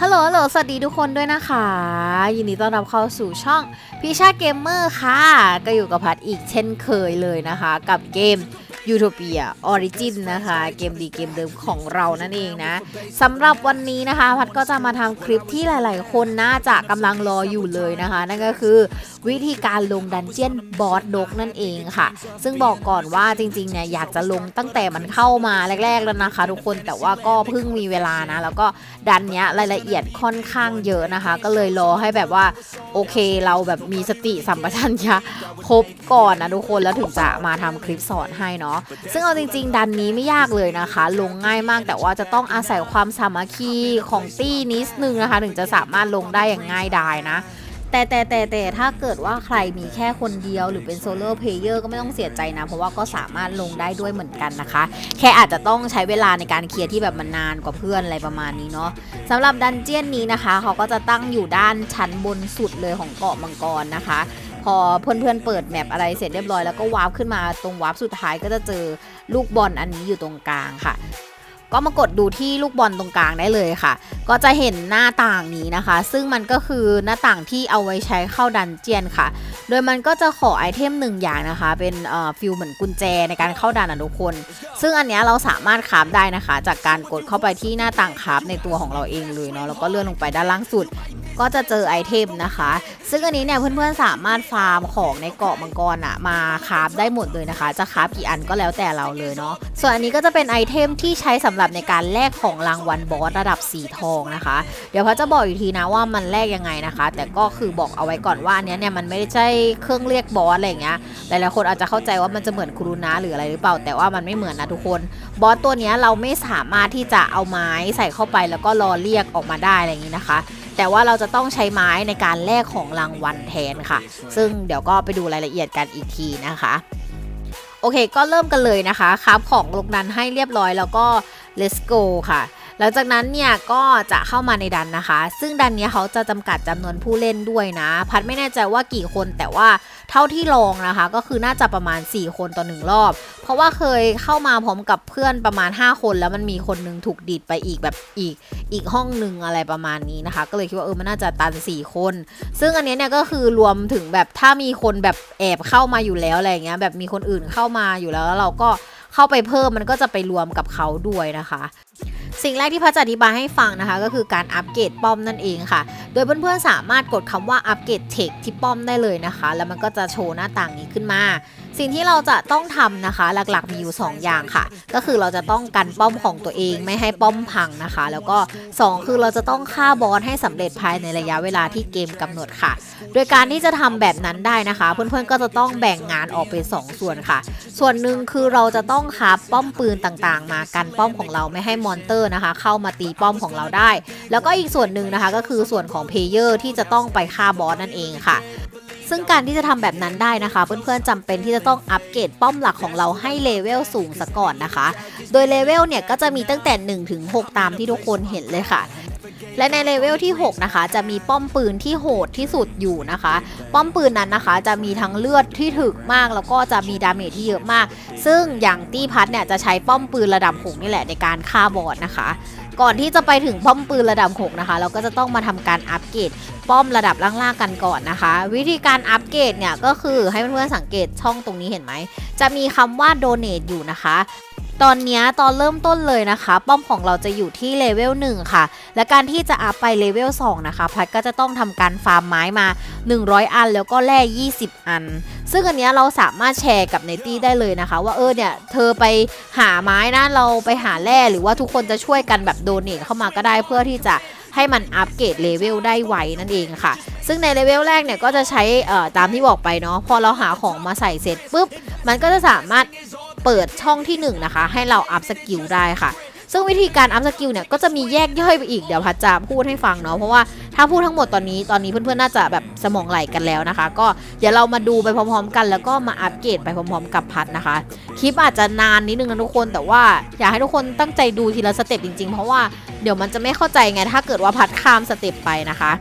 ฮัลโหลฮัลโหลสวัสดีทุกคนด้วยนะคะ ยินดีต้อนรับเข้าสู่ช่องพิชาเกมเมอร์ค่ะ ก็อยู่กับพัดอีกเช่นเคยเลยนะคะ กับเกม u t o p i a Origin นะคะ เกมดีเกมเดิมของเรานั่นเองนะสำหรับวันนี้นะคะ พัดก็จะมาทำคลิปที่หลาย ๆ คนน่าจะกำลังรออยู่เลยนะคะ นั่นก็คือวิธีการลงดันเจียนบอสดกนั่นเองค่ะ ซึ่งบอกก่อนว่าจริง ๆ เนี่ย อยากจะลงตั้งแต่มันเข้ามาแรก ๆ แล้วนะคะ ทุกคนแต่ว่าก็เพิ่งมีเวลานะ แล้วก็ดันเนี้ยรายละเอียดค่อนข้างเยอะนะคะ ก็เลยรอให้แบบว่าโอเคเราแบบมีสติสัมปชัญญะครบก่อนนะทุกคนแล้วถึงจะมาทำคลิปสอนให้เนาะซึ่งเอาจริง ๆ ดันนี้ไม่ยากเลยนะคะ ลงง่ายมากแต่ว่าจะต้องอาศัยความสามัคคีของตี้นิดนึงนะคะ ถึงจะสามารถลงได้อย่างง่ายดายนะแต่แต่แต่แต่ถ้าเกิดว่าใครมีแค่คนเดียวหรือเป็นโซโล่เพลเยอร์ก็ไม่ต้องเสียใจนะ เพราะว่าก็สามารถลงได้ด้วยเหมือนกันนะคะ แค่อาจจะต้องใช้เวลาในการเคลียร์ที่แบบมันนานกว่าเพื่อนอะไรประมาณนี้เนาะสำหรับดันเจียนนี้นะคะ เขาก็จะตั้งอยู่ด้านชั้นบนสุดเลยของเกาะมังกรนะคะ พอเพื่อนๆเปิดแมปอะไรเสร็จเรียบร้อยแล้วก็วาร์ปขึ้นมาตรงวาร์ปสุดท้ายก็จะเจอลูกบอลอันนี้อยู่ตรงกลางค่ะ ก็มากดดูที่ลูกบอลตรงกลางได้เลยค่ะ ก็จะเห็นหน้าต่างนี้นะคะ ซึ่งมันก็คือหน้าต่างที่เอาไว้ใช้เข้าดันเจียนค่ะ โดยมันก็จะขอไอเทมหนึ่งอย่างนะคะ เป็นเอ่อฟิลเหมือนกุญแจในการเข้าดันนะทุกคน ซึ่งอันนี้เราสามารถคาฟได้นะคะ จากการกดเข้าไปที่หน้าต่างคาฟในตัวของเราเองเลยเนาะแล้วก็เลื่อนลงไปด้านล่างสุด ก็จะเจอไอเทมนะคะ ซึ่งอันนี้เนี่ยเพื่อนๆสามารถฟาร์มของในเกาะมังกรอะมาคราฟได้หมดเลยนะคะ จะคราฟกี่อันก็แล้วแต่เราเลยเนาะส่วนอันนี้ก็จะเป็นไอเทมที่ใช้สำหรับในการแลกของรางวัลบอสระดับสีทองนะคะ เดี๋ยวพัดจะบอกอีกทีนะว่ามันแลกยังไงนะคะ แต่ก็คือบอกเอาไว้ก่อนว่าอันนี้เนี่ยมันไม่ได้ใช่เครื่องเรียกบอสอะไรอย่างเงี้ยหลายๆคนอาจจะเข้าใจว่ามันจะเหมือนครูนะหรืออะไรหรือเปล่าแต่ว่ามันไม่เหมือนนะทุกคนบอสตัวเนี้ยเราไม่สามารถที่จะเอาไม้ใส่เข้าไปแล้วก็รอเรียกออกมาได้อะไรอย่างนี้นะคะ แต่ว่าเราจะต้องใช้ไม้ในการแลกของรางวัลแทนค่ะ ซึ่งเดี๋ยวก็ไปดูรายละเอียดกันอีกทีนะคะโอเค ก็เริ่มกันเลยนะคะครับของลงดันให้เรียบร้อยแล้วก็ let's go ค่ะ หลังจากนั้นเนี่ยก็จะเข้ามาในดันนะคะ ซึ่งดันนี้เขาจะจำกัดจำนวนผู้เล่นด้วยนะ พัดไม่แน่ใจว่ากี่คนแต่ว่าเท่าที่ลองนะคะ ก็คือน่าจะประมาณ 4 คนต่อหนึ่งรอบ เพราะว่าเคยเข้ามาพร้อมกับเพื่อนประมาณ 5 คน แล้วมันมีคนหนึงถูกดีดไปอีกแบบอีกอีกห้องหนึ่งอะไรประมาณนี้นะคะ ก็เลยคิดว่าเออมันน่าจะตัน 4 คน ซึ่งอันนี้เนี่ยก็คือรวมถึงแบบถ้ามีคนแบบแอบเข้ามาอยู่แล้วอะไรเงี้ยแบบมีคนอื่นเข้ามาอยู่แล้วแล้วเราก็ เข้าไปเพิ่มมันก็จะไปรวมกับเขาด้วยนะคะ สิ่งแรกที่พัชจะอธิบายให้ฟังนะคะ ก็คือการอัปเกรดป้อมนั่นเองค่ะ โดยเพื่อนๆสามารถกดคำว่าอัปเกรดเทคที่ป้อมได้เลยนะคะ แล้วมันก็จะโชว์หน้าต่างนี้ขึ้นมา สิ่งที่เราจะต้องทำนะคะ หลักๆมีอยู่ 2 อย่างค่ะ ก็คือเราจะต้องกันป้อมของตัวเองไม่ให้ป้อมพังนะคะ แล้วก็ 2 คือเราจะต้องฆ่าบอสให้สำเร็จภายในระยะเวลาที่เกมกำหนดค่ะ โดยการที่จะทำแบบนั้นได้นะคะ เพื่อนๆก็จะต้องแบ่งงานออกเป็น 2 ส่วนค่ะ ส่วนหนึ่งคือเราจะต้องคาบป้อมปืนต่างๆ มากันป้อมของเราไม่ให้มอนเตอร์นะคะ เข้ามาตีป้อมของเราได้ แล้วก็อีกส่วนหนึ่งนะคะ ก็คือส่วนของเพลเยอร์ที่จะต้องไปฆ่าบอสนั่นเองค่ะ ซึ่งการที่จะทำแบบนั้นได้นะคะ เพื่อนๆจำเป็นที่จะต้องอัปเกรดป้อมหลักของเราให้เลเวลสูงซะก่อนนะคะ โดยเลเวลเนี่ยก็จะมีตั้งแต่1ถึง6ตามที่ทุกคนเห็นเลยค่ะและในเลเวลที่ 6 นะคะ จะมีป้อมปืนที่โหดที่สุดอยู่นะคะ ป้อมปืนนั้นนะคะ จะมีทั้งเลือดที่ถึกมากแล้วก็จะมีดาเมจที่เยอะมาก ซึ่งอย่างตี้พัทเนี่ยจะใช้ป้อมปืนระดับ6นี่แหละในการฆ่าบอสนะคะ ก่อนที่จะไปถึงป้อมปืนระดับ 6 นะคะ เราก็จะต้องมาทำการอัปเกรดป้อมระดับล่างๆกันก่อนนะคะ วิธีการอัปเกรดเนี่ยก็คือให้เพื่อนๆสังเกตช่องตรงนี้เห็นไหม จะมีคำว่า donate อยู่นะคะ ตอนนี้ตอนเริ่มต้นเลยนะคะ ป้อมของเราจะอยู่ที่เลเวล1ค่ะ และการที่จะอัพไปเลเวล2นะคะ พัดก็จะต้องทำการฟาร์มไม้มา 100 อันแล้วก็แร่20 อัน ซึ่งอันนี้เราสามารถแชร์กับในตี้ได้เลยนะคะ ว่าเออเนี่ยเธอไปหาไม้นะเราไปหาแร่หรือว่าทุกคนจะช่วยกันแบบโดเนทเข้ามาก็ได้เพื่อที่จะให้มันอัปเกรดเลเวลได้ไวนั่นเองค่ะ ซึ่งในเลเวลแรกเนี่ยก็จะใช้ตามที่บอกไปเนาะ พอเราหาของมาใส่เสร็จปุ๊บ มันก็จะสามารถ เปิดช่องที่ 1 นะคะ ให้เราอัพสกิลได้ค่ะ ซึ่งวิธีการอัพสกิลเนี่ยก็จะมีแยกย่อยไปอีกเดี๋ยวพัดจะพูดให้ฟังเนาะเพราะว่าถ้าพูดทั้งหมดตอนนี้ตอนนี้เพื่อนๆน่าจะแบบสมองไหลกันแล้วนะคะ ก็เดี๋ยวเรามาดูไปพร้อมๆ กันแล้วก็มาอัปเกรดไปพร้อมๆ กับพัดนะคะ คลิปอาจจะนานนิดนึงนะทุกคนแต่ว่าอยากให้ทุกคนตั้งใจดูทีละสเต็ปจริงๆ เพราะว่าเดี๋ยวมันจะไม่เข้าใจไงถ้าเกิดว่าพัดข้ามสเต็ปไปนะคะ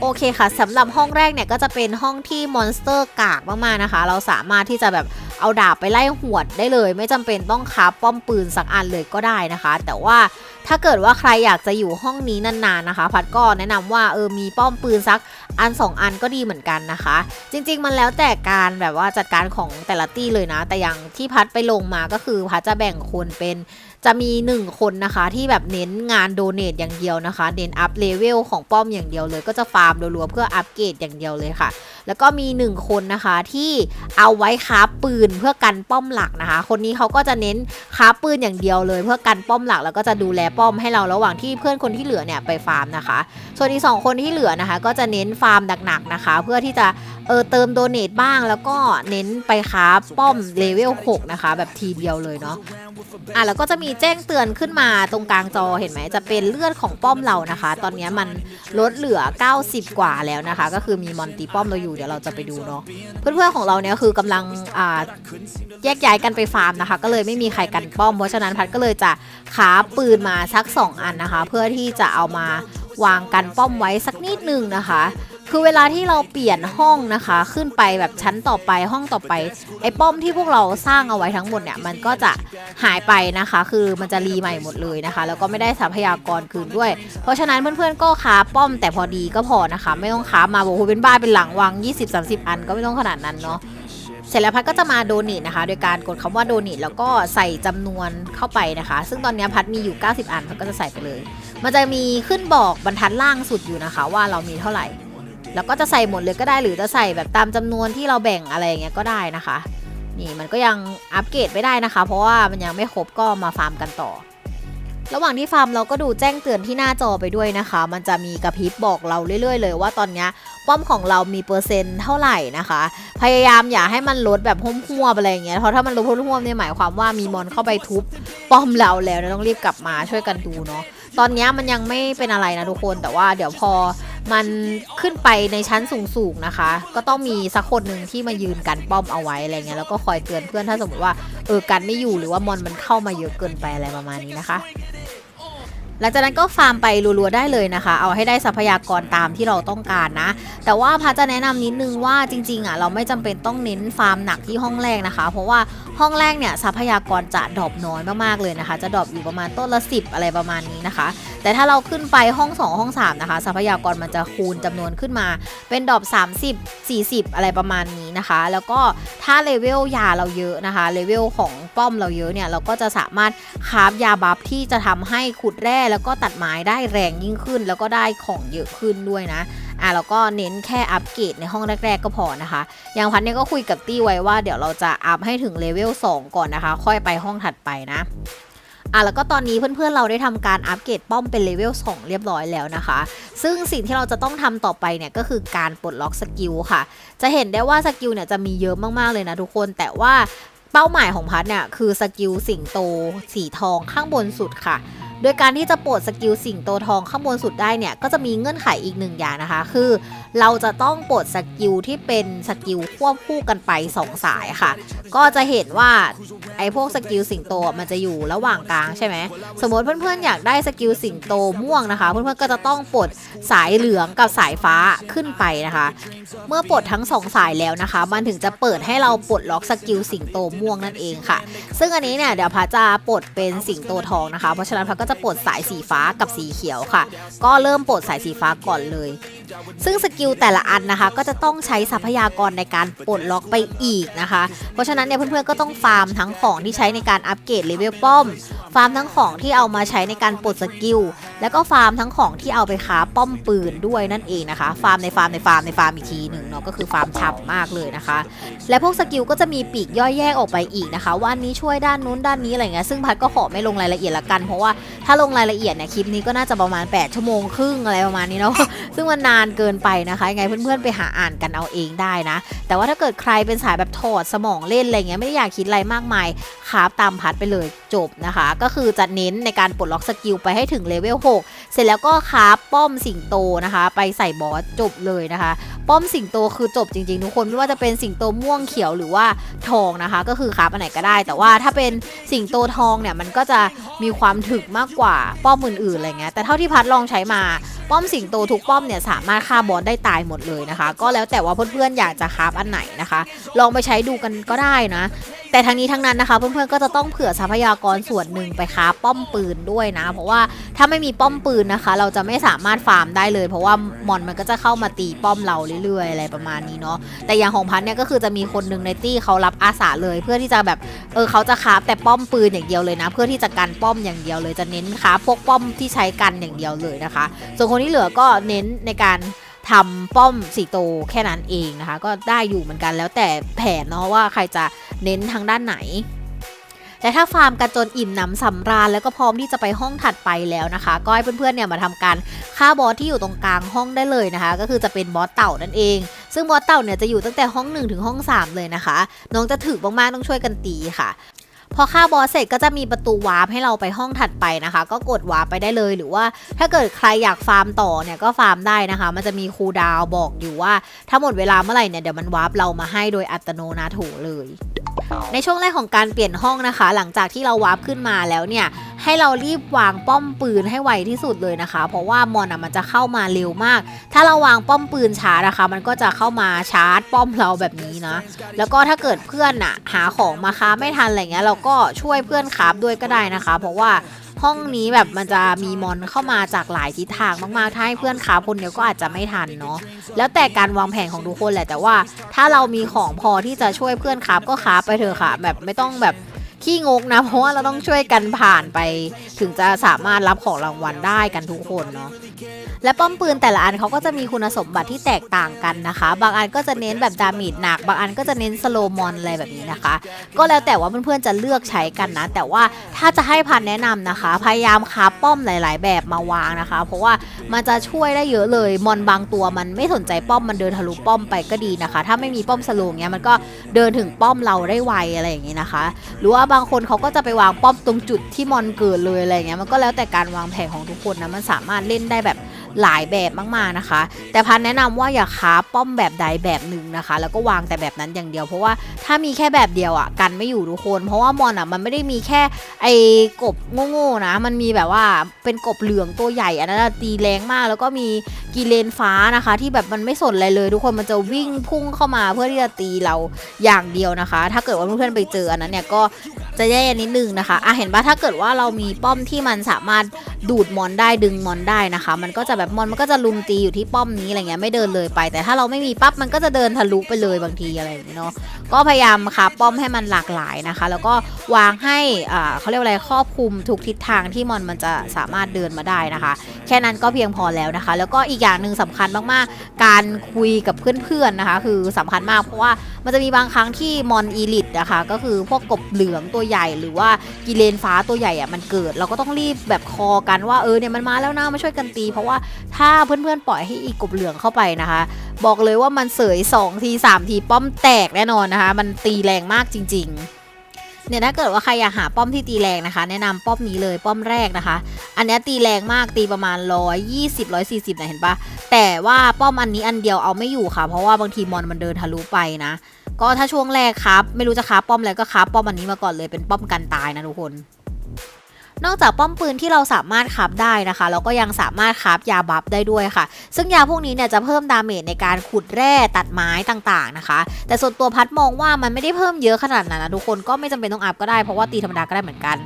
โอเคค่ะสำหรับห้องแรกเนี่ยก็จะเป็นห้องที่มอนสเตอร์กากมากๆนะคะ เราสามารถที่จะแบบ เอาดาบไปไล่หวดได้เลย ไม่จำเป็นต้องคาป้อมปืนสักอันเลยก็ได้นะคะ แต่ว่าถ้าเกิดว่าใครอยากจะอยู่ห้องนี้นานๆนะคะ พัดก็แนะนำว่าเออมีป้อมปืนสักอัน 2 อันก็ดีเหมือนกันนะคะ จริง ๆ มันแล้วแต่การแบบว่าจัดการของแต่ละตี้เลยนะ แต่อย่างที่พัดไปลงมาก็คือพัดจะแบ่งคนเป็น จะมี 1 คนนะคะที่แบบเน้นงานโดเนทอย่างเดียวนะคะ เน้นอัพเลเวลของป้อมอย่างเดียวเลย ก็จะฟาร์มรัวๆเพื่ออัปเกรดอย่างเดียวเลยค่ะ แล้วก็มี 1 คนนะคะที่เอาไว้คราปืนเพื่อกันป้อมหลักนะคะ คนนี้เขาก็จะเน้นคราปืนอย่างเดียวเลย เพื่อกันป้อมหลัก แล้วก็จะดูแลป้อมให้เราระหว่างที่เพื่อนคนที่เหลือเนี่ยไปฟาร์มนะคะ ส่วนอีกสองคนที่เหลือนะคะ ก็จะเน้นฟาร์มหนักๆนะคะ เพื่อที่จะ เออเติมโดเนทบ้างแล้วก็เน้นไปคราป้อมเลเวล 6 นะคะ แบบทีเดียวเลยเนาะอะแล้วก็จะมีแจ้งเตือนขึ้นมาตรงกลางจอเห็นไหมจะเป็นเลือดของป้อมเรานะคะ ตอนนี้มันลดเหลือ 90 กว่าแล้วนะคะ ก็คือมีมอนตีป้อมเราอยู่เดี๋ยวเราจะไปดูเนาะเพื่อนๆของเราเนี่ยคือกำลังอ่าแยกย้ายกันไปฟาร์มนะคะ ก็เลยไม่มีใครกันป้อมเพราะฉะนั้นพัดก็เลยจะขาปืนมาสัก 2 อันนะคะ เพื่อที่จะเอามาวางกันป้อมไว้สักนิดนึงนะคะ คือเวลาที่เราเปลี่ยนห้องนะคะ ขึ้นไปแบบชั้นต่อไปห้องต่อไป ไอ้ป้อมที่พวกเราสร้างเอาไว้ทั้งหมดเนี่ยมันก็จะหายไปนะคะ คือมันจะรีใหม่หมดเลยนะคะ แล้วก็ไม่ได้ทรัพยากรคืนด้วย เพราะฉะนั้นเพื่อนๆก็ค้าป้อมแต่พอดีก็พอนะคะ ไม่ต้องค้ามาบอกว่าเป็นบ้านเป็นหลังวาง 20-30 อันก็ไม่ต้องขนาดนั้นเนาะเสร็จแล้วพัดก็จะมาโดเนทนะคะ โดยการกดคำว่าโดเนทแล้วก็ใส่จำนวนเข้าไปนะคะ ซึ่งตอนนี้พัดมีอยู่ 90 อันพัดก็จะใส่ไปเลย มันจะมีขึ้นบอกบรรทัดล่างสุดอยู่นะคะ ว่าเรามีเท่าไหร่ แล้วก็จะใส่หมดเลยก็ได้หรือจะใส่แบบตามจำนวนที่เราแบ่งอะไรอย่างเงี้ยก็ได้นะคะ นี่มันก็ยังอัปเกรดไม่ได้นะคะ เพราะว่ามันยังไม่ครบก็มาฟาร์มกันต่อ ระหว่างที่ฟาร์มเราก็ดูแจ้งเตือนที่หน้าจอไปด้วยนะคะ มันจะมีกระพริบบอกเราเรื่อย ๆ เลยว่าตอนนี้ป้อมของเรามีเปอร์เซ็นต์เท่าไหร่นะคะ พยายามอย่าให้มันลดแบบห้วมๆอะไรอย่างเงี้ย เพราะถ้ามันลดห้วมๆเนี่ยหมายความว่ามีมอนเข้าไปทุบป้อมเราแล้วนะต้องรีบกลับมาช่วยกันดูเนาะ ตอนนี้มันยังไม่เป็นอะไรนะทุกคน แต่ว่าเดี๋ยวพอ มันขึ้นไปในชั้นสูงๆนะคะ ก็ต้องมีสักคนหนึ่งที่มายืนกันป้อมเอาไว้อะไรเงี้ยแล้วก็คอยเตือนเพื่อนถ้าสมมติว่าเออกันไม่อยู่หรือว่ามอนมันเข้ามาเยอะเกินไปอะไรประมาณนี้นะคะ หลังจากนั้นก็ฟาร์มไปรัวๆได้เลยนะคะ เอาให้ได้ทรัพยากรตามที่เราต้องการนะ แต่ว่าพาจะแนะนำนิดนึงว่าจริงๆอะเราไม่จำเป็นต้องเน้นฟาร์มหนักที่ห้องแรกนะคะ เพราะว่าห้องแรกเนี่ยทรัพยากรจะดรอปน้อยมากๆเลยนะคะ จะดรอปอยู่ประมาณต้นละ 10 อะไรประมาณนี้นะคะ แต่ถ้าเราขึ้นไปห้อง 2 ห้อง 3 นะคะ ทรัพยากรมันจะคูณจำนวนขึ้นมา เป็นดรอป30 40 อะไรประมาณนี้นะคะ แล้วก็ถ้าเลเวลยาเราเยอะนะคะเลเวลของป้อมเราเยอะเนี่ยเราก็จะสามารถคาฟยาบัฟที่จะทำให้ขุดแร่แล้วก็ตัดไม้ได้แรงยิ่งขึ้น แล้วก็ได้ของเยอะขึ้นด้วยนะอะแล้วก็เน้นแค่อัปเกรดในห้องแรก ๆ ก็พอนะคะ อย่างพันเนี่ยก็คุยกับตี้ไว้ว่าเดี๋ยวเราจะอัพให้ถึงเลเวล2ก่อนนะคะ ค่อยไปห้องถัดไปนะอะแล้วก็ตอนนี้เพื่อนๆเราได้ทำการอัปเกรดป้อมเป็นเลเวล2เรียบร้อยแล้วนะคะ ซึ่งสิ่งที่เราจะต้องทำต่อไปเนี่ยก็คือการปลดล็อกสกิลค่ะ จะเห็นได้ว่าสกิลเนี่ยจะมีเยอะมากๆเลยนะทุกคนแต่ว่าเป้าหมายของพัทเนี่ยคือสกิลสิงโตสีทองข้างบนสุดค่ะ โดยการที่จะปลดสกิลสิงโตทองข้างบนสุดได้เนี่ยก็จะมีเงื่อนไขอีกหนึ่งอย่างนะคะ คือเราจะต้องปลดสกิลที่เป็นสกิลควบคู่กันไป 2 สายค่ะ ก็จะเห็นว่าไอ้พวกสกิลสิงโตมันจะอยู่ระหว่างกลางใช่ไหมสมมติเพื่อนๆอยากได้สกิลสิงโตม่วงนะคะ เพื่อนๆก็จะต้องปลดสายเหลืองกับสายฟ้าขึ้นไปนะคะ เมื่อปลดทั้งสองสายแล้วนะคะ มันถึงจะเปิดให้เราปลดล็อกสกิลสิงโตม่วงนั่นเองค่ะ ซึ่งอันนี้เนี่ยเดี๋ยวพาจะปลดเป็นสิงโตทองนะคะ เพราะฉะนั้นพาก็จะปลดสายสีฟ้ากับสีเขียวค่ะ ก็เริ่มปลดสายสีฟ้าก่อนเลย ซึ่งสกิลแต่ละอันนะคะ ก็จะต้องใช้ทรัพยากรในการปลดล็อกไปอีกนะคะ เพราะฉะนั้นเนี่ยเพื่อนๆก็ต้องฟาร์มทั้งของที่ใช้ในการอัปเกรดเลเวลป้อม ฟาร์มทั้งของที่เอามาใช้ในการปลดสกิลแล้วก็ฟาร์มทั้งของที่เอาไปค้าป้อมปืนด้วยนั่นเองนะคะ ฟาร์มในฟาร์มในฟาร์มในฟาร์มอีกทีหนึ่งเนาะก็คือฟาร์มฉับมากเลยนะคะ และพวกสกิลก็จะมีปีกย่อยแยกออกไปอีกนะคะ ว่าอันนี้ช่วยด้านนู้นด้านนี้อะไรเงี้ยซึ่งพัดก็ขอไม่ลงรายละเอียดละกัน เพราะว่าถ้าลงรายละเอียดเนี่ยคลิปนี้ก็น่าจะประมาณ 8 ชั่วโมงครึ่งอะไรประมาณนี้เนาะซึ่งมันนานเกินไปนะคะยังไงเพื่อนๆไปหาอ่านกันเอาเองได้นะ แต่ว่าถ้าเกิดใครเป็นสายแบบถอดสมองเล่นอะไรเงี้ยไม่ได้อยากคิดอะไรมากมายคราฟตามพัดไปเลยจบนะคะ ก็คือจะเน้นในการปลดล็อกสกิลไปให้ถึงเลเวล6 เสร็จแล้วก็คราฟป้อมสิงโตนะคะ ไปใส่บอสจบเลยนะคะ ป้อมสิงโตคือจบจริงๆทุกคนไม่ว่าจะเป็นสิงโตม่วงเขียวหรือว่าทองนะคะ ก็คือคราฟอันไหนก็ได้ แต่ว่าถ้าเป็นสิงโตทองเนี่ยมันก็จะมีความถึกมากกว่าป้อมอื่นๆอะไรเงี้ยแต่เท่าที่พัดลองใช้มาป้อมสิงโตทุกป้อมเนี่ยสาามารถฆ่าบอสได้ตายหมดเลยนะคะ ก็แล้วแต่ว่าเพื่อนๆอยากจะคราฟอันไหนนะคะ ลองไปใช้ดูกันก็ได้นะ แต่ทั้งนี้ทั้งนั้นนะคะ เพื่อนๆก็จะต้องเผื่อทรัพยากรส่วนหนึ่งไปคาป้อมปืนด้วยนะ เพราะว่าถ้าไม่มีป้อมปืนนะคะ เราจะไม่สามารถฟาร์มได้เลย เพราะว่ามอนมันก็จะเข้ามาตีป้อมเราเรื่อยๆอะไรประมาณนี้เนาะแต่อย่างของพันเนี่ยก็คือจะมีคนหนึ่งในตี้เขารับอาสาเลย เพื่อที่จะแบบเออเขาจะคราฟแต่ป้อมปืนอย่างเดียวเลยนะ เพื่อที่จะกันป้อมอย่างเดียวเลยจะเน้นคราฟพวกป้อมที่ใช้กันอย่างเดียวเลยนะคะ ส่วนคนที่เหลือก็เน้นในการ ทำป้อมสีโตแค่นั้นเองนะคะ ก็ได้อยู่เหมือนกันแล้วแต่แผนเนาะว่าใครจะเน้นทางด้านไหนแต่ถ้าฟาร์มกันจนอิ่มหนำสำราญแล้วก็พร้อมที่จะไปห้องถัดไปแล้วนะคะ ก็ให้เพื่อนๆเนี่ยมาทำการฆ่าบอสที่อยู่ตรงกลางห้องได้เลยนะคะ ก็คือจะเป็นบอสเต่านั่นเอง ซึ่งบอสเต่าเนี่ยจะอยู่ตั้งแต่ห้อง1ถึงห้อง3เลยนะคะ น้องจะถึกมากๆต้องช่วยกันตีค่ะ พอฆ่าบอสเสร็จก็จะมีประตูวาร์ปให้เราไปห้องถัดไปนะคะ ก็กดวาร์ปไปได้เลยหรือว่า ถ้าเกิดใครอยากฟาร์มต่อเนี่ยก็ฟาร์มได้นะคะ มันจะมีคูดาวบอกอยู่ว่า ถ้าหมดเวลาเมื่อไหร่เนี่ยเดี๋ยวมันวาร์ปเรามาให้โดยอัตโนนาโถเลย ในช่วงแรกของการเปลี่ยนห้องนะคะ หลังจากที่เราวาร์ปขึ้นมาแล้วเนี่ยให้เรารีบวางป้อมปืนให้ไวที่สุดเลยนะคะ เพราะว่ามอนอะมันจะเข้ามาเร็วมาก ถ้าเราวางป้อมปืนช้านะคะ มันก็จะเข้ามาชาร์จป้อมเราแบบนี้นะ แล้วก็ถ้าเกิดเพื่อนอะหาของมาค้าไม่ทันอะไรเงี้ยเราก็ช่วยเพื่อนคราด้วยก็ได้นะคะ เพราะว่า ห้องนี้แบบมันจะมีมอนเข้ามาจากหลายทิศทางมากๆ ถ้าให้เพื่อนขาคนเดียวก็อาจจะไม่ทันเนาะ แล้วแต่การวางแผนของทุกคนแหละ แต่ว่าถ้าเรามีของพอที่จะช่วยเพื่อนขาก็ขาไปเถอะค่ะ แบบไม่ต้องแบบขี้งกนะ เพราะว่าเราต้องช่วยกันผ่านไป ถึงจะสามารถรับของรางวัลได้กันทุกคนเนาะ และป้อมปืนแต่ละอันเขาก็จะมีคุณสมบัติที่แตกต่างกันนะคะ บางอันก็จะเน้นแบบดาเมจหนัก บางอันก็จะเน้นสโลมอนอะไรแบบนี้นะคะ ก็แล้วแต่ว่าเพื่อนๆจะเลือกใช้กันนะ แต่ว่าถ้าจะให้พันแนะนำนะคะ พยายามคาป้อมหลาย ๆ แบบมาวางนะคะ เพราะว่ามันจะช่วยได้เยอะเลย มอนบางตัวมันไม่สนใจป้อมมันเดินทะลุป้อมไปก็ดีนะคะ ถ้าไม่มีป้อมสโลงเนี้ยมันก็เดินถึงป้อมเราได้ไวอะไรอย่างนี้นะคะ หรือว่าบางคนเขาก็จะไปวางป้อมตรงจุดที่มอนเกิดเลยอะไรเงี้ยมันก็แล้วแต่การวางแผนของทุกคนนะมันสามารถเล่นได้แบบหลายแบบมากๆนะคะ แต่พันแนะนำว่าอย่าค้าป้อมแบบใดแบบหนึ่งนะคะ แล้วก็วางแต่แบบนั้นอย่างเดียว เพราะว่าถ้ามีแค่แบบเดียวอะกันไม่อยู่ทุกคน เพราะว่ามอนอะมันไม่ได้มีแค่ไอ้กบโง่ๆนะ มันมีแบบว่าเป็นกบเหลืองตัวใหญ่อันนั้นตีแรงมาก แล้วก็มีกีเลนฟ้านะคะ ที่แบบมันไม่สนอะไรเลย ทุกคนมันจะวิ่งพุ่งเข้ามาเพื่อที่จะตีเราอย่างเดียวนะคะ ถ้าเกิดว่าเพื่อนๆไปเจออันนั้นเนี่ยก็จะแย่นิดนึงนะคะอะเห็นปะถ้าเกิดว่าเรามีป้อมที่มันสามารถดูดมอนได้ดึงมอนได้นะคะ มันก็จะแบบมอนมันก็จะลุมตีอยู่ที่ป้อมนี้อะไรเงี้ยไม่เดินเลยไป แต่ถ้าเราไม่มีปั๊บมันก็จะเดินทะลุไปเลยบางทีอะไรอย่างเงี้ยเนาะก็พยายามค่ะป้อมให้มันหลากหลายนะคะ แล้วก็วางให้อ่าเขาเรียกว่าอะไรครอบคลุมทุกทิศทางที่มอนมันจะสามารถเดินมาได้นะคะ แค่นั้นก็เพียงพอแล้วนะคะ แล้วก็อีกอย่างหนึ่งสำคัญมากๆ การคุยกับเพื่อนๆนะคะ คือสำคัญมากเพราะว่า มันจะมีบางครั้งที่มอนอีลิตนะคะก็คือพวกกบเหลืองตัวใหญ่หรือว่ากิเลนฟ้าตัวใหญ่อะมันเกิด เราก็ต้องรีบแบบคอกันว่าเออเนี่ยมันมาแล้วนะมาช่วยกันตี เพราะว่าถ้าเพื่อนๆปล่อยให้อีกกบเหลืองเข้าไปนะคะ บอกเลยว่ามันเสย2ที3ทีป้อมแตกแน่นอนนะคะ มันตีแรงมากจริง ๆเนี่ยถ้าเกิดว่าใครอยากหาป้อมที่ตีแรงนะคะ แนะนำป้อมนี้เลยป้อมแรกนะคะ อันนี้ตีแรงมากตีประมาณ 120 140นะเห็นปะแต่ว่าป้อมอันนี้อันเดียวเอาไม่อยู่ค่ะ เพราะว่าบางทีมอนมันเดินทะลุไปนะ ก็ถ้าช่วงแรกครับ ไม่รู้จะค้าป้อมอะไรก็ค้าป้อมอันนี้มาก่อนเลยเป็นป้อมกันตายนะทุกคน นอกจากป้อมปืนที่เราสามารถคาบได้นะคะ เราก็ยังสามารถคาบยาบัฟได้ด้วยค่ะ ซึ่งยาพวกนี้เนี่ยจะเพิ่มดาเมจในการขุดแร่ตัดไม้ต่างๆนะคะ แต่ส่วนตัวพัดมองว่ามันไม่ได้เพิ่มเยอะขนาดนั้นนะทุกคนก็ไม่จำเป็นต้องอัพก็ได้เพราะว่าตีธรรมดาก็ได้เหมือนกัน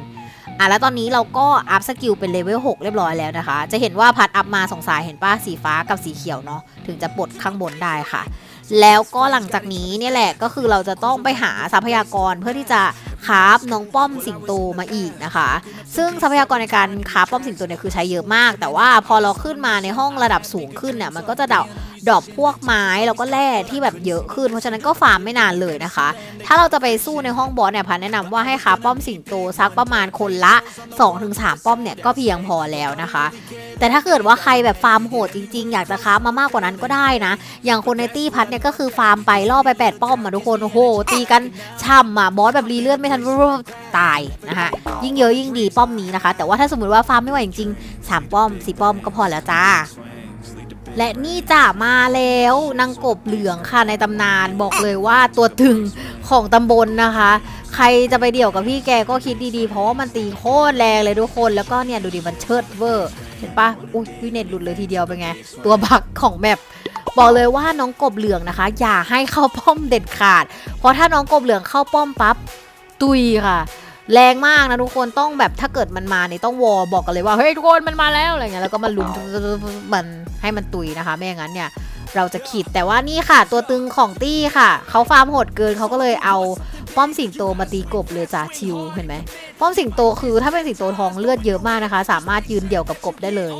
อะแล้วตอนนี้เราก็อัพสกิลเป็นเลเวล6เรียบร้อยแล้วนะคะ จะเห็นว่าพัดอัพมาสองสายเห็นป้าสีฟ้ากับสีเขียวเนาะถึงจะปลดข้างบนได้ค่ะ แล้วก็หลังจากนี้เนี่ยแหละก็คือเราจะต้องไปหาทรัพยากรเพื่อที่จะคาฟน้องป้อมสิงโตมาอีกนะคะ ซึ่งทรัพยากรในการคาฟป้อมสิงโตเนี่ยคือใช้เยอะมาก แต่ว่าพอเราขึ้นมาในห้องระดับสูงขึ้นเนี่ยมันก็จะดรอป ดรอปพวกไม้แล้วก็แร่ที่แบบเยอะขึ้น เพราะฉะนั้นก็ฟาร์มไม่นานเลยนะคะ ถ้าเราจะไปสู้ในห้องบอสเนี่ยพันแนะนำว่าให้คราป้อมสิงโตสักประมาณคนละ 2-3 ป้อมเนี่ยก็เพียงพอแล้วนะคะ แต่ถ้าเกิดว่าใครแบบฟาร์มโหดจริงๆ อยากจะครามามากกว่านั้นก็ได้นะ อย่างคนในตี้พัดเนี่ยก็คือฟาร์มไปล่อไป8ป้อมอะทุกคนโอ้โหตีกันช่ำอะบอสแบบรีเลือดไม่ทันตายนะคะยิ่งเยอะยิ่งดีป้อมนี้นะคะ แต่ว่าถ้าสมมติว่าฟาร์มไม่ไหวจริงๆสามป้อมสี่ป้อมก็พอแล้วจ้า และนี่จ้ามาแล้วนางกบเหลืองค่ะในตำนานบอกเลยว่าตัวตึงของตำบลนะคะ ใครจะไปเดี่ยวกับพี่แกก็คิดดีๆ เพราะว่ามันตีโคตรแรงเลยทุกคนแล้วก็เนี่ยดูดิมันเชิดเวอร์ เห็นปะอุ้ยวิเน็ตหลุดเลยทีเดียวเป็นไง ตัวบักของแมปบอกเลยว่าน้องกบเหลืองนะคะ อย่าให้เข้าป้อมเด็ดขาด เพราะถ้าน้องกบเหลืองเข้าป้อมปั๊บตุยค่ะ แรงมากนะทุกคนต้องแบบถ้าเกิดมันมาเนี่ยต้องวอลบอกกันเลยว่าเฮ้ยทุกคนมันมาแล้วอะไรเงี้ยแล้วก็มาลุมมันให้มันตุยนะคะ ไม่อย่างนั้นเนี่ยเราจะขีดแต่ว่านี่ค่ะ ตัวตึงของตี้ค่ะ เขาฟาร์มโหดเกินเขาก็เลยเอาป้อมสิงโตมาตีกบเลยจ้ะชิวเห็นไหมป้อมสิงโตคือถ้าเป็นสิงโตทองเลือดเยอะมากนะคะ สามารถยืนเดี่ยวกับกบได้เลย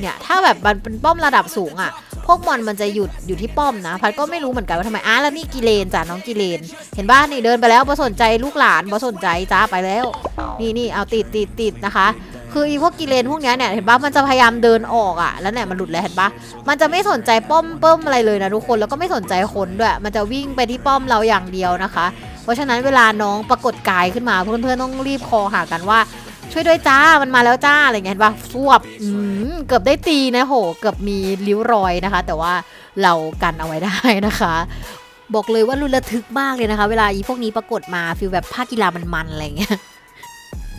เนี่ยถ้าแบบมันเป็นป้อมระดับสูงอะ่ะ พวกมอนมันจะหยุดอยู่ที่ป้อมนะ พัดก็ไม่รู้เหมือนกันว่าทำไมอ้าแล้วนี่กิเลนจ้ะน้องกิเลน เห็นบ้านนี่เดินไปแล้วบ่สนใจลูกหลานบ่สนใจจ้าไปแล้ว นี่นี่เอาติดติดติดนะคะ คืออีพวกกิเลนพวกนี้เนี่ยเห็นปะมันจะพยายามเดินออกอะ่ะแล้วเนี่ยมันหลุดแล้วเห็นปะมันจะไม่สนใจป้อมเปิ้มอะไรเลยนะทุกคนแล้วก็ไม่สนใจคนด้วย มันจะวิ่งไปที่ป้อมเราอย่างเดียวนะคะ เพราะฉะนั้นเวลาน้องปรากฏกายขึ้นมาเพื่อนๆต้องรีบคอหากันว่า ช่วยด้วยจ้ามันมาแล้วจ้าอะไรเงี้ยเห็นปะฟวบเกือบได้ตีนะโห เกือบมีริ้วรอยนะคะ แต่ว่าเรากันเอาไว้ได้นะคะบอกเลยว่ารุนระทึกมากเลยนะคะ เวลาอีพวกนี้ปรากฏมาฟิลแบบภาคกีฬามันๆอะไรเงี้ย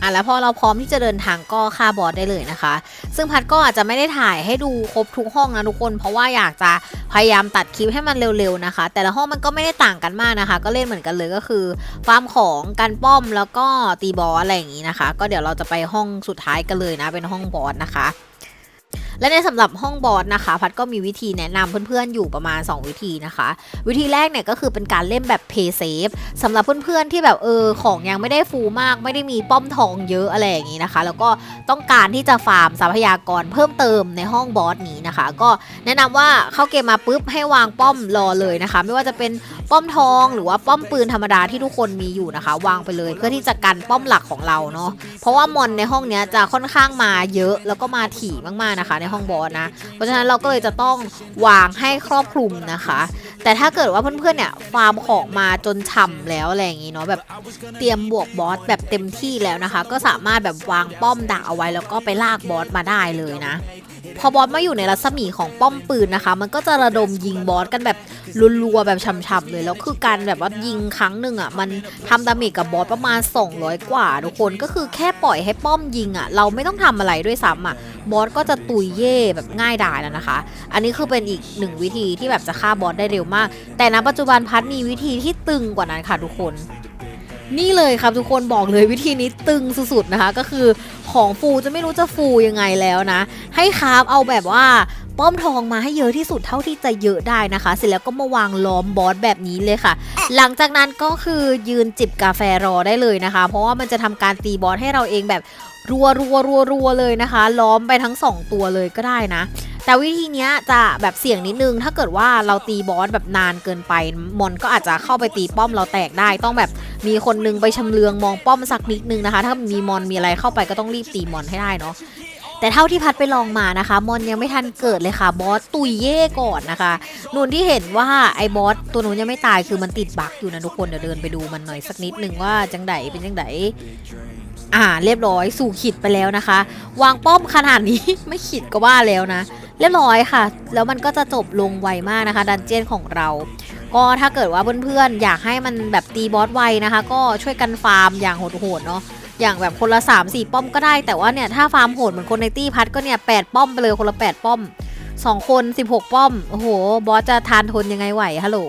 อะแล้วพอเราพร้อมที่จะเดินทางก็ค่าบอสได้เลยนะคะ ซึ่งพัดก็อาจจะไม่ได้ถ่ายให้ดูครบทุกห้องนะทุกคน เพราะว่าอยากจะพยายามตัดคลิปให้มันเร็วๆนะคะ แต่ละห้องมันก็ไม่ได้ต่างกันมากนะคะ ก็เล่นเหมือนกันเลยก็คือฟาร์มของการป้อมแล้วก็ตีบอสอะไรอย่างนี้นะคะ ก็เดี๋ยวเราจะไปห้องสุดท้ายกันเลยนะเป็นห้องบอสนะคะ และในสำหรับห้องบอสนะคะ พัดก็มีวิธีแนะนำเพื่อนๆอยู่ประมาณ 2 วิธีนะคะ วิธีแรกเนี่ยก็คือเป็นการเล่นแบบ pay safe สำหรับเพื่อนๆที่แบบเออของยังไม่ได้ฟูมาก ไม่ได้มีป้อมทองเยอะอะไรอย่างนี้นะคะ แล้วก็ต้องการที่จะฟาร์มทรัพยากรเพิ่มเติมในห้องบอสนี้นะคะ ก็แนะนำว่าเข้าเกมมาปุ๊บให้วางป้อมรอเลยนะคะ ไม่ว่าจะเป็น ป้อมทองหรือว่าป้อมปืนธรรมดาที่ทุกคนมีอยู่นะคะ วางไปเลยเพื่อที่จะกันป้อมหลักของเราเนาะเพราะว่ามอนในห้องนี้จะค่อนข้างมาเยอะแล้วก็มาถี่มากๆนะคะ ในห้องบอสนะเพราะฉะนั้นเราก็เลยจะต้องวางให้ครอบคลุมนะคะ แต่ถ้าเกิดว่าเพื่อนๆเนี่ยฟาร์มของมาจนฉ่ำแล้วอะไรอย่างงี้เนาะแบบเตรียมบวกบอสแบบเต็มที่แล้วนะคะ ก็สามารถแบบวางป้อมดักเอาไว้แล้วก็ไปลากบอสมาได้เลยนะ พอบอสมาอยู่ในรัศมีของป้อมปืนนะคะ มันก็จะระดมยิงบอสกันแบบรัวๆแบบช่ำๆเลย แล้วคือการแบบว่ายิงครั้งหนึ่งอะ มันทำดาเมจกับบอสประมาณ 200 กว่า ทุกคนก็คือแค่ปล่อยให้ป้อมยิงอะ เราไม่ต้องทำอะไรด้วยซ้ำอะ บอสก็จะตุยเย่แบบง่ายดายแล้วนะคะ อันนี้คือเป็นอีกหนึ่งวิธีที่แบบจะฆ่าบอสได้เร็วมาก แต่ณปัจจุบันพัดมีวิธีที่ตึงกว่านั้นค่ะทุกคน นี่เลยครับทุกคนบอกเลยวิธีนี้ตึงสุดๆนะคะ ก็คือของฟูจะไม่รู้จะฟูยังไงแล้วนะ ให้คราฟเอาแบบว่าป้อมทองมาให้เยอะที่สุดเท่าที่จะเยอะได้นะคะ เสร็จแล้วก็มาวางล้อมบอสแบบนี้เลยค่ะ หลังจากนั้นก็คือยืนจิบกาแฟรอได้เลยนะคะ เพราะว่ามันจะทำการตีบอสให้เราเองแบบรัวรัวรัวรัวเลยนะคะ ล้อมไปทั้งสองตัวเลยก็ได้นะ แต่วิธีเนี้ยจะแบบเสี่ยงนิดนึง ถ้าเกิดว่าเราตีบอสแบบนานเกินไป มอนก็อาจจะเข้าไปตีป้อมเราแตกได้ ต้องแบบมีคนนึงไปชำเลืองมองป้อมสักนิดนึงนะคะ ถ้ามีมอนมีอะไรเข้าไปก็ต้องรีบตีมอนให้ได้เนาะแต่เท่าที่พัดไปลองมานะคะ มอนยังไม่ทันเกิดเลยค่ะ บอสตุยเย่ก่อนนะคะนูนที่เห็นว่าไอ้บอสตัวนู้นยังไม่ตายคือมันติดบั๊กอยู่นะทุกคนเดี๋ยวเดินไปดูมันหน่อยสักนิดนึงว่าจังไดเป็นจังได อ่าเรียบร้อยสู่ขีดไปแล้วนะคะ วางป้อมขนาดนี้ ไม่ขีดก็ว่าแล้วนะ เรียบร้อยค่ะ แล้วมันก็จะจบลงไวมากนะคะ ดันเจียนของเรา ก็ถ้าเกิดว่าเพื่อนๆ อยากให้มันแบบตีบอสไวนะคะ ก็ช่วยกันฟาร์มอย่างโหดๆเนาะอย่างแบบคนละ 3 4 ป้อมก็ได้แต่ว่าเนี่ยถ้าฟาร์มโหดเหมือนคนในตี้พัดก็เนี่ย8ป้อมไปเลยคนละ 8 ป้อม 2 คน 16 ป้อม โอ้โห บอสจะทานทนยังไงไหวฮัลโหล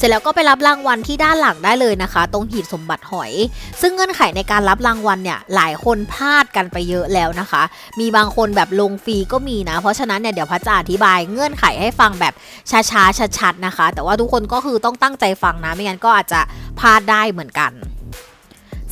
เสร็จแล้วก็ไปรับรางวัลที่ด้านหลังได้เลยนะคะ ตรงหีบสมบัติหอย ซึ่งเงื่อนไขในการรับรางวัลเนี่ยหลายคนพลาดกันไปเยอะแล้วนะคะ มีบางคนแบบลงฟรีก็มีนะ เพราะฉะนั้นเนี่ยเดี๋ยวพัชจะอธิบายเงื่อนไขให้ฟังแบบช้าๆชัดๆนะคะ แต่ว่าทุกคนก็คือต้องตั้งใจฟังนะไม่งั้นก็อาจจะพลาดได้เหมือนกัน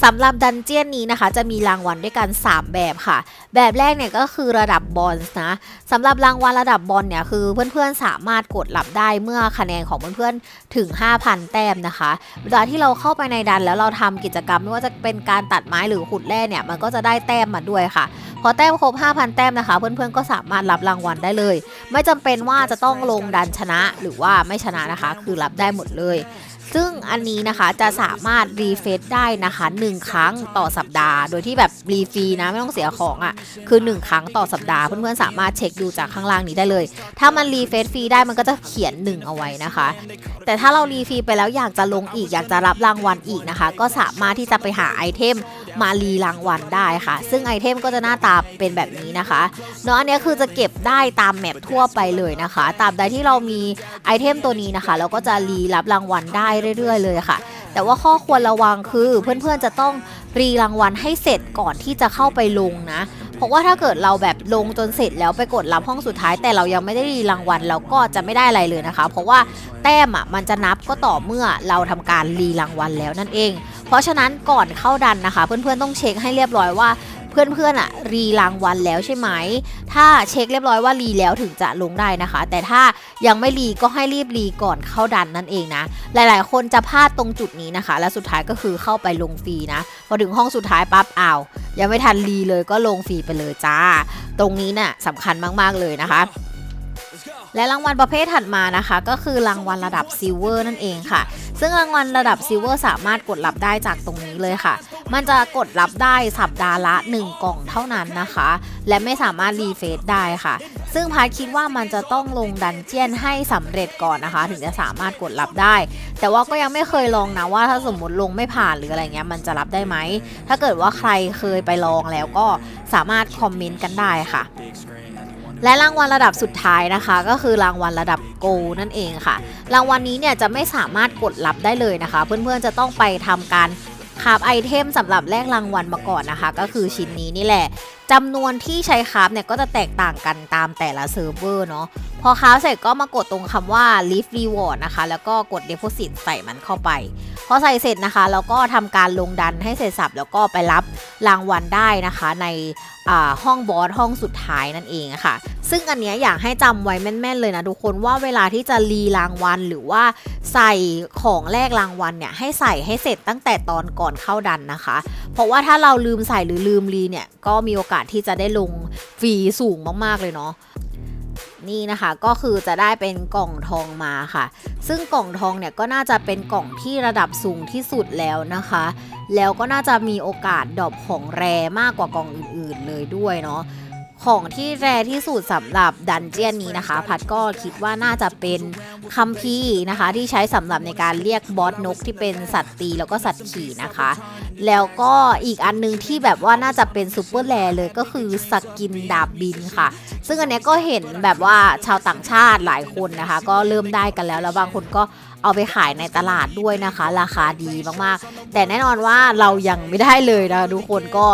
สำหรับดันเจียนนี้นะคะ จะมีรางวัลด้วยกัน 3 แบบค่ะ แบบแรกเนี่ยก็คือระดับบอลนะสำหรับรางวัลระดับบอลเนี่ยคือเพื่อนๆสามารถกดรับได้เมื่อคะแนนของเพื่อนๆถึง 5,000 แต้มนะคะเวลาที่เราเข้าไปในดันแล้วเราทำกิจกรรมไม่ว่าจะเป็นการตัดไม้หรือขุดแร่เนี่ยมันก็จะได้แต้มมาด้วยค่ะ พอแต้มครบ 5,000 แต้มนะคะ เพื่อนๆก็สามารถรับรางวัลได้เลย ไม่จำเป็นว่าจะต้องลงดันชนะหรือว่าไม่ชนะนะคะ คือรับได้หมดเลย ซึ่งอันนี้นะคะจะสามารถรีเฟซได้นะคะ 1 ครั้งต่อสัปดาห์ โดยที่แบบรีฟรีนะไม่ต้องเสียของอะ่ะคือ 1 ครั้งต่อสัปดาห์เพื่อนๆสามารถเช็คดูจากข้างล่างนี้ได้เลย ถ้ามันรีเฟซฟรีได้มันก็จะเขียน 1 เอาไว้นะคะ แต่ถ้าเรารีฟรีไปแล้วอยากจะลงอีกอยากจะรับรางวัลอีกนะคะ ก็สามารถที่จะไปหาไอเทม มารีรางวัลได้ค่ะ ซึ่งไอเทมก็จะหน้าตาเป็นแบบนี้นะคะเนาะอันเนี้ยคือจะเก็บได้ตามแมปทั่วไปเลยนะคะตามใดที่เรามีไอเทมตัวนี้นะคะ เราก็จะรีรับรางวัลได้เรื่อย ๆ เลยค่ะ แต่ว่าข้อควรระวังคือเพื่อนๆจะต้องรีรางวัลให้เสร็จก่อนที่จะเข้าไปลงนะเพราะว่าถ้าเกิดเราแบบลงจนเสร็จแล้วไปกดรับห้องสุดท้าย แต่เรายังไม่ได้รีรางวัลเราก็จะไม่ได้อะไรเลยนะคะ เพราะว่าแต้มอะมันจะนับก็ต่อเมื่อเราทำการรีรางวัลแล้วนั่นเอง เพราะฉะนั้นก่อนเข้าดันนะคะ เพื่อนๆต้องเช็คให้เรียบร้อยว่าเพื่อนๆอะรีรางวัลแล้วใช่ไหม ถ้าเช็คเรียบร้อยว่ารีแล้วถึงจะลงได้นะคะ แต่ถ้ายังไม่รีก็ให้รีบรีก่อนเข้าดันนั่นเองนะ หลายๆ คนจะพลาดตรงจุดนี้นะคะ และสุดท้ายก็คือเข้าไปลงฟรีนะ พอถึงห้องสุดท้ายปั๊บอ้าวยังไม่ทันรีเลยก็ลงฟรีไปเลยจ้า ตรงนี้น่ะสำคัญมากๆเลยนะคะ และรางวัลประเภทถัดมานะคะ ก็คือรางวัลระดับซิลเวอร์นั่นเองค่ะ ซึ่งรางวัลระดับซิลเวอร์สามารถกดรับได้จากตรงนี้เลยค่ะ มันจะกดรับได้สัปดาห์ละ 1 กล่องเท่านั้นนะคะ และไม่สามารถรีเฟซได้ค่ะ ซึ่งพาคิดว่ามันจะต้องลงดันเจียนให้สำเร็จก่อนนะคะ ถึงจะสามารถกดรับได้ แต่ว่าก็ยังไม่เคยลองนะว่าถ้าสมมติลงไม่ผ่านหรืออะไรเงี้ยมันจะรับได้ไหมถ้าเกิดว่าใครเคยไปลองแล้วก็สามารถคอมเมนต์กันได้ค่ะ และรางวัลระดับสุดท้ายนะคะ ก็คือรางวัลระดับโกลนั่นเองค่ะ รางวัลนี้เนี่ยจะไม่สามารถกดรับได้เลยนะคะ เพื่อนๆจะต้องไปทำการคาบไอเทมสำหรับแลกรางวัลมาก่อนนะคะ ก็คือชิ้นนี้นี่แหละจำนวนที่ใช้คาบเนี่ยก็จะแตกต่างกันตามแต่ละเซิร์ฟเวอร์เนาะ พอค้าเสร็จก็มากดตรงคำว่า leave reward นะคะ แล้วก็กด deposit ใส่มันเข้าไป พอใส่เสร็จนะคะแล้วก็ทำการลงดันให้เสร็จสับ แล้วก็ไปรับรางวัลได้นะคะในห้องบอสห้องสุดท้ายนั่นเองค่ะ ซึ่งอันเนี้ยอยากให้จำไว้แม่นๆเลยนะทุกคนว่าเวลาที่จะรีรางวัลหรือว่าใส่ของแลกรางวัลเนี่ยให้ใส่ให้เสร็จตั้งแต่ตอนก่อนเข้าดันนะคะ เพราะว่าถ้าเราลืมใส่หรือลืมรีเนี่ยก็มีโอกาสที่จะได้ลงฟรีสูงมากๆเลยเนาะ นี่นะคะก็คือจะได้เป็นกล่องทองมาค่ะ ซึ่งกล่องทองเนี่ยก็น่าจะเป็นกล่องที่ระดับสูงที่สุดแล้วนะคะ แล้วก็น่าจะมีโอกาสดรอปของแรมากกว่ากล่องอื่นๆเลยด้วยเนาะ ของที่แรที่สุดสำหรับดันเจียนนี้นะคะ พัดก็คิดว่าน่าจะเป็นคัมพีนะคะ ที่ใช้สำหรับในการเรียกบอสนกที่เป็นสัตว์ตีแล้วก็สัตว์ขี่นะคะ แล้วก็อีกอันนึงที่แบบว่าน่าจะเป็นซูเปอร์แรเลยก็คือสกินดาบบินค่ะ ซึ่งอันนี้ก็เห็นแบบว่าชาวต่างชาติหลายคนนะคะ ก็เริ่มได้กันแล้วแล้วบางคนก็เอาไปขายในตลาดด้วยนะคะ ราคาดีมากๆ แต่แน่นอนว่าเรายังไม่ได้เลยนะทุกคนก็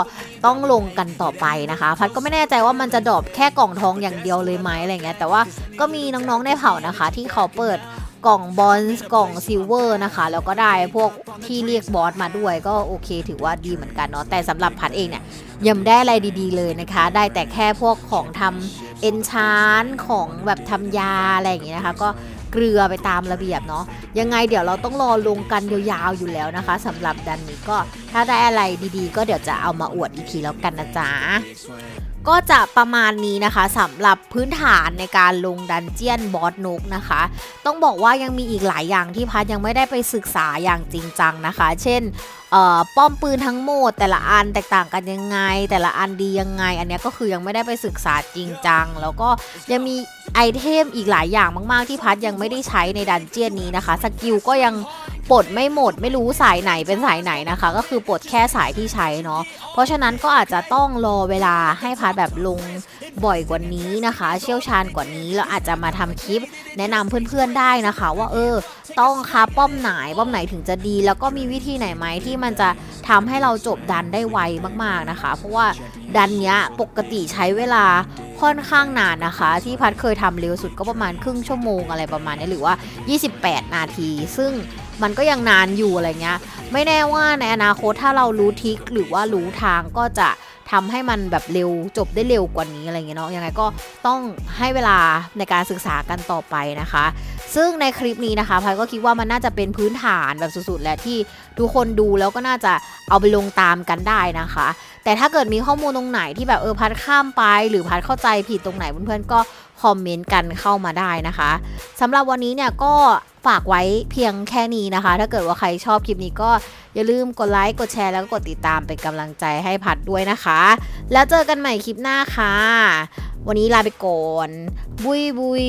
ต้องลงกันต่อไปนะคะ พัดก็ไม่แน่ใจว่ามันจะดรอปแค่กล่องทองอย่างเดียวเลยไหมอะไรเงี้ยแต่ว่าก็มีน้องๆในเผ่านะคะ ที่เขาเปิดกล่องบอลกล่องซิลเวอร์นะคะ แล้วก็ได้พวกที่เรียกบอสมาด้วยก็โอเค ถือว่าดีเหมือนกันเนาะแต่สำหรับพัดเองเนี่ยยังไม่ได้อะไรดีๆเลยนะคะ ได้แต่แค่พวกของทำเอนชานของแบบทำยาอะไรอย่างเงี้ยนะคะ ก็ เกลือไปตามระเบียบเนาะยังไงเดี๋ยวเราต้องรอลงกันยาวๆอยู่แล้วนะคะสำหรับดันนี้ก็ถ้าได้อะไรดีๆ ก็เดี๋ยวจะเอามาอวดอีกทีแล้วกันนะจ๊ะ ก็จะประมาณนี้นะคะสำหรับพื้นฐานในการลงดันเจียนบอสนกนะคะ ต้องบอกว่ายังมีอีกหลายอย่างที่พัดยังไม่ได้ไปศึกษาอย่างจริงจังนะคะ เช่นป้อมปืนทั้งหมดแต่ละอันแตกต่างกันยังไง แต่ละอันดียังไง อันนี้ก็คือยังไม่ได้ไปศึกษาจริงจัง แล้วก็ยังมีไอเทมอีกหลายอย่างมาก ๆ ที่พัดยังไม่ได้ใช้ในดันเจียนนี้นะคะ สกิลก็ยัง ปลดไม่หมดไม่รู้สายไหนเป็นสายไหนนะคะ ก็คือปลดแค่สายที่ใช้เนาะเพราะฉะนั้นก็อาจจะต้องรอเวลาให้พัดแบบลงบ่อยกว่านี้นะคะ เชี่ยวชาญกว่านี้แล้วอาจจะมาทำคลิป แนะนำเพื่อนๆได้นะคะ ว่าเออ ต้องคาป้อมไหนป้อมไหนถึงจะดี แล้วก็มีวิธีไหนไหมที่มันจะทำให้เราจบดันได้ไวมากๆนะคะ เพราะว่าดันเนี้ยปกติใช้เวลาค่อนข้างนานนะคะ ที่พัดเคยทำเร็วสุดก็ประมาณครึ่งชั่วโมงอะไรประมาณนี้หรือว่า 28 นาที ซึ่ง มันก็ยังนานอยู่อะไรเงี้ย ไม่แน่ว่าในอนาคตถ้าเรารู้ทริคหรือว่ารู้ทางก็จะทำให้มันแบบเร็วจบได้เร็วกว่านี้อะไรเงี้ยเนาะยังไงก็ต้องให้เวลาในการศึกษากันต่อไปนะคะ ซึ่งในคลิปนี้นะคะพายก็คิดว่ามันน่าจะเป็นพื้นฐานแบบสุดๆ และที่ทุกคนดูแล้วก็น่าจะเอาไปลงตามกันได้นะคะ แต่ถ้าเกิดมีข้อมูลตรงไหนที่แบบเออพัดข้ามไป หรือพัดเข้าใจผิดตรงไหนเพื่อนๆก็ คอมเมนต์กันเข้ามาได้นะคะสำหรับวันนี้เนี่ยก็ฝากไว้เพียงแค่นี้นะคะ ถ้าเกิดว่าใครชอบคลิปนี้ก็อย่าลืมกดไลค์ กดแชร์แล้วก็กดติดตามเป็นกำลังใจให้พัดด้วยนะคะ แล้วเจอกันใหม่คลิปหน้าค่ะ วันนี้ลาไปก่อน บุยบุย